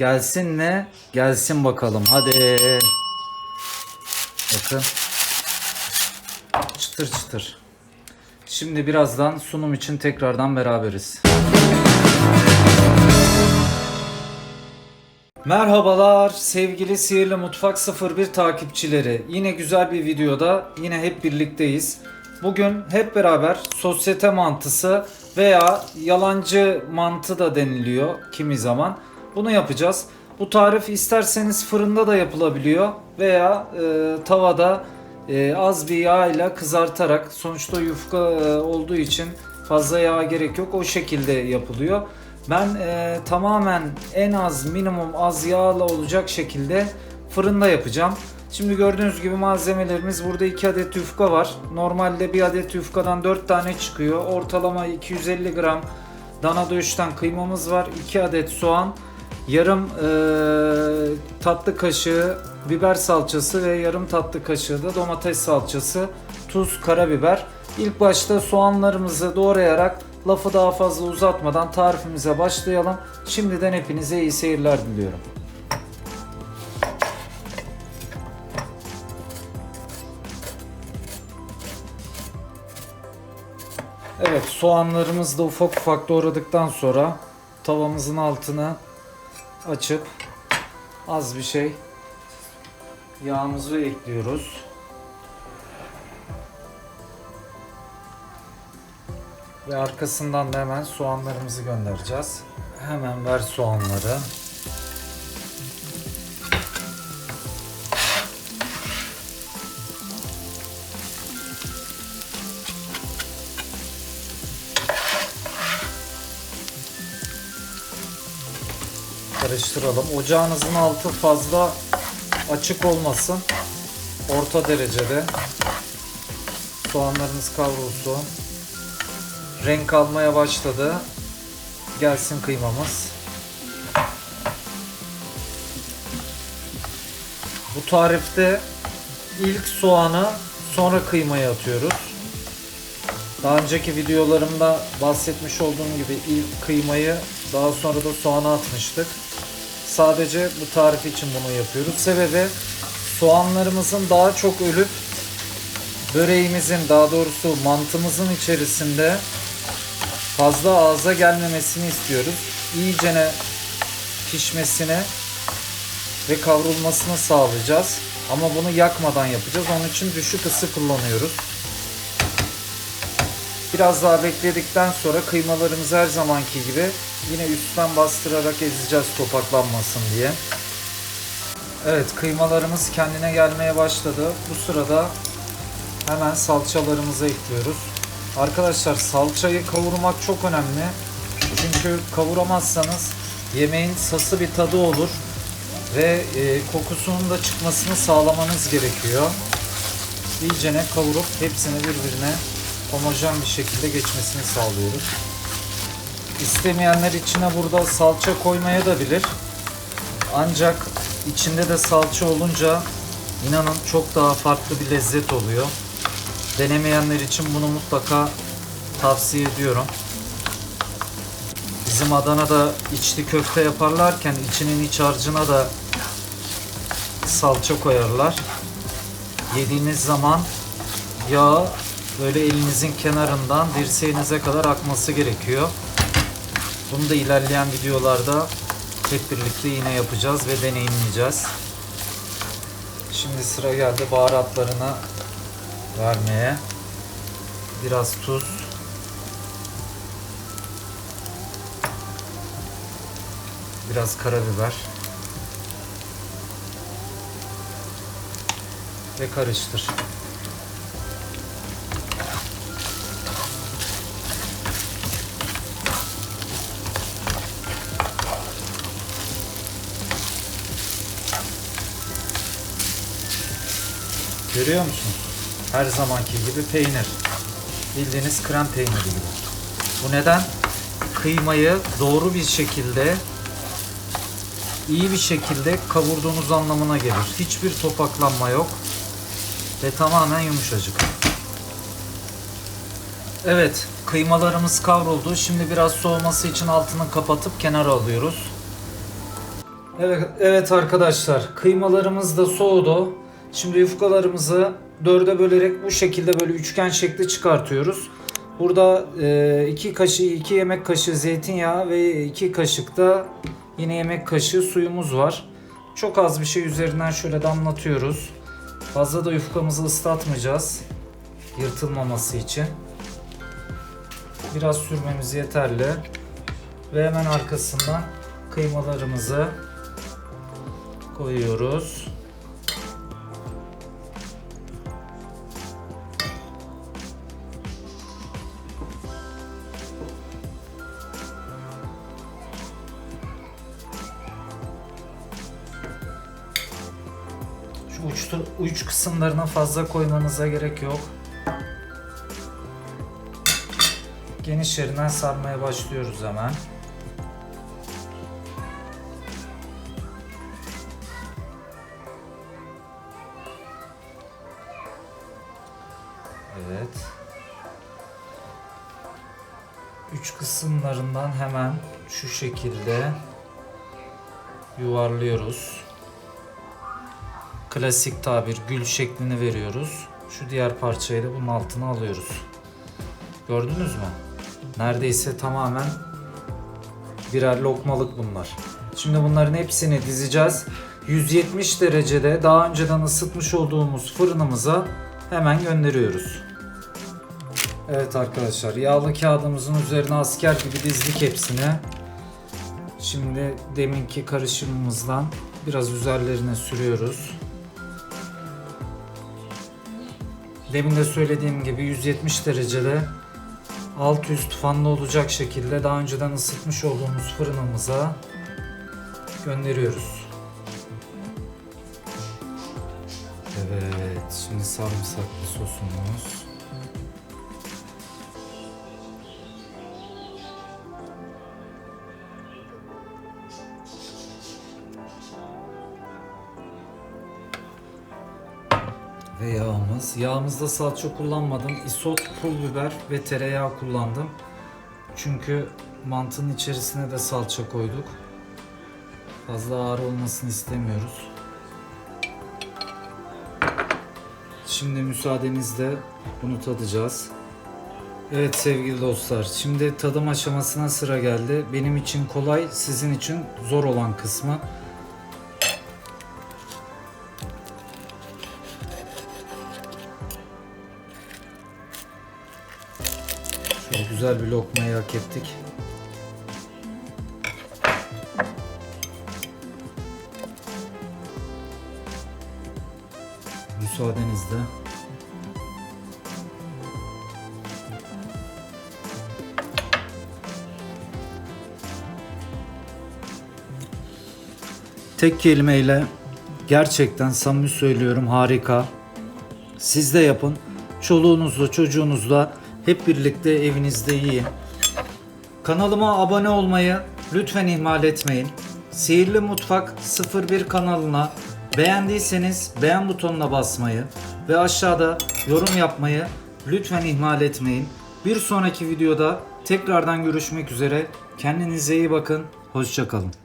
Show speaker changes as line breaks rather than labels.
Gelsin mi? Gelsin bakalım. Hadi. Bakın. Çıtır çıtır. Şimdi birazdan sunum için tekrardan beraberiz. Merhabalar sevgili Sihirli Mutfak 01 takipçileri. Yine güzel bir videoda yine hep birlikteyiz. Bugün hep beraber sosyete mantısı veya yalancı mantı da deniliyor kimi zaman. Bunu yapacağız. Bu tarif isterseniz fırında da yapılabiliyor veya e, tavada e, az bir yağ ile kızartarak sonuçta yufka e, olduğu için fazla yağ gerek yok. O şekilde yapılıyor. Ben e, tamamen en az minimum az yağla olacak şekilde fırında yapacağım. Şimdi gördüğünüz gibi malzemelerimiz burada 2 adet yufka var. Normalde bir adet yufkadan 4 tane çıkıyor. Ortalama 250 gram dana döşten kıymamız var. 2 adet soğan, yarım e, tatlı kaşığı biber salçası ve yarım tatlı kaşığı da domates salçası, tuz, karabiber. İlk başta soğanlarımızı doğrayarak lafı daha fazla uzatmadan tarifimize başlayalım. Şimdiden hepinize iyi seyirler diliyorum. Evet soğanlarımızı da ufak ufak doğradıktan sonra tavamızın altını açıp az bir şey yağımızı ekliyoruz. Ve arkasından da hemen soğanlarımızı göndereceğiz. Hemen ver soğanları. Karıştıralım. Ocağınızın altı fazla açık olmasın. Orta derecede. Soğanlarınız kavrulsun. Renk almaya başladı. Gelsin kıymamız. Bu tarifte ilk soğanı sonra kıymayı atıyoruz. Daha önceki videolarımda bahsetmiş olduğum gibi ilk kıymayı daha sonra da soğana atmıştık. Sadece bu tarif için bunu yapıyoruz. Sebebi soğanlarımızın daha çok ölüp böreğimizin daha doğrusu mantımızın içerisinde fazla ağza gelmemesini istiyoruz. İyicene pişmesini ve kavrulmasını sağlayacağız. Ama bunu yakmadan yapacağız. Onun için düşük ısı kullanıyoruz. Biraz daha bekledikten sonra kıymalarımızı her zamanki gibi yine üstten bastırarak ezeceğiz topaklanmasın diye. Evet kıymalarımız kendine gelmeye başladı. Bu sırada hemen salçalarımızı ekliyoruz. Arkadaşlar salçayı kavurmak çok önemli. Çünkü kavuramazsanız yemeğin sası bir tadı olur ve e, kokusunun da çıkmasını sağlamanız gerekiyor. İyicene kavurup hepsini birbirine homojen bir şekilde geçmesini sağlıyoruz. İstemeyenler içine burada salça koymaya da bilir. Ancak içinde de salça olunca inanın çok daha farklı bir lezzet oluyor. Denemeyenler için bunu mutlaka tavsiye ediyorum. Bizim Adana'da içli köfte yaparlarken içinin iç harcına da salça koyarlar. Yediğiniz zaman yağı böyle elinizin kenarından dirseğinize kadar akması gerekiyor. Bunu da ilerleyen videolarda hep birlikte yine yapacağız ve deneyimleyeceğiz. Şimdi sıra geldi baharatlarını vermeye. Biraz tuz. Biraz karabiber. Ve karıştır. Görüyor musun? Her zamanki gibi peynir. Bildiğiniz krem peyniri gibi. Bu neden? Kıymayı doğru bir şekilde iyi bir şekilde kavurduğunuz anlamına gelir. Hiçbir topaklanma yok ve tamamen yumuşacık. Evet, kıymalarımız kavruldu. Şimdi biraz soğuması için altını kapatıp kenara alıyoruz. Evet, evet arkadaşlar kıymalarımız da soğudu. Şimdi yufkalarımızı dörde bölerek bu şekilde böyle üçgen şekli çıkartıyoruz. Burada 2 kaşığı 2 yemek kaşığı zeytinyağı ve 2 kaşık da yine yemek kaşığı suyumuz var. Çok az bir şey üzerinden şöyle damlatıyoruz. Fazla da yufkamızı ıslatmayacağız. Yırtılmaması için. Biraz sürmemiz yeterli. Ve hemen arkasından kıymalarımızı koyuyoruz. Uç, uç kısımlarına fazla koymanıza gerek yok. Geniş yerinden sarmaya başlıyoruz hemen. Evet. Üç kısımlarından hemen şu şekilde yuvarlıyoruz. Klasik tabir gül şeklini veriyoruz. Şu diğer parçayı da bunun altına alıyoruz. Gördünüz mü? Neredeyse tamamen birer lokmalık bunlar. Şimdi bunların hepsini dizeceğiz. 170 derecede daha önceden ısıtmış olduğumuz fırınımıza hemen gönderiyoruz. Evet arkadaşlar yağlı kağıdımızın üzerine asker gibi dizdik hepsini. Şimdi deminki karışımımızdan biraz üzerlerine sürüyoruz. Demin de söylediğim gibi 170 derecede alt üst fanlı olacak şekilde daha önceden ısıtmış olduğumuz fırınımıza gönderiyoruz. Evet, şimdi sarımsaklı sosumuz. Ve yağımız. Yağımızda salça kullanmadım. Isot, pul biber ve tereyağı kullandım. Çünkü mantının içerisine de salça koyduk. Fazla ağır olmasını istemiyoruz. Şimdi müsaadenizle bunu tadacağız. Evet sevgili dostlar, şimdi tadım aşamasına sıra geldi. Benim için kolay, sizin için zor olan kısmı. Güzel bir lokmayı hak ettik. Müsaadenizle. Tek kelimeyle gerçekten samimi söylüyorum harika. Siz de yapın. Çoluğunuzla çocuğunuzla hep birlikte evinizde yiyin. Kanalıma abone olmayı lütfen ihmal etmeyin. Sihirli Mutfak 01 kanalına beğendiyseniz beğen butonuna basmayı ve aşağıda yorum yapmayı lütfen ihmal etmeyin. Bir sonraki videoda tekrardan görüşmek üzere. Kendinize iyi bakın. Hoşçakalın.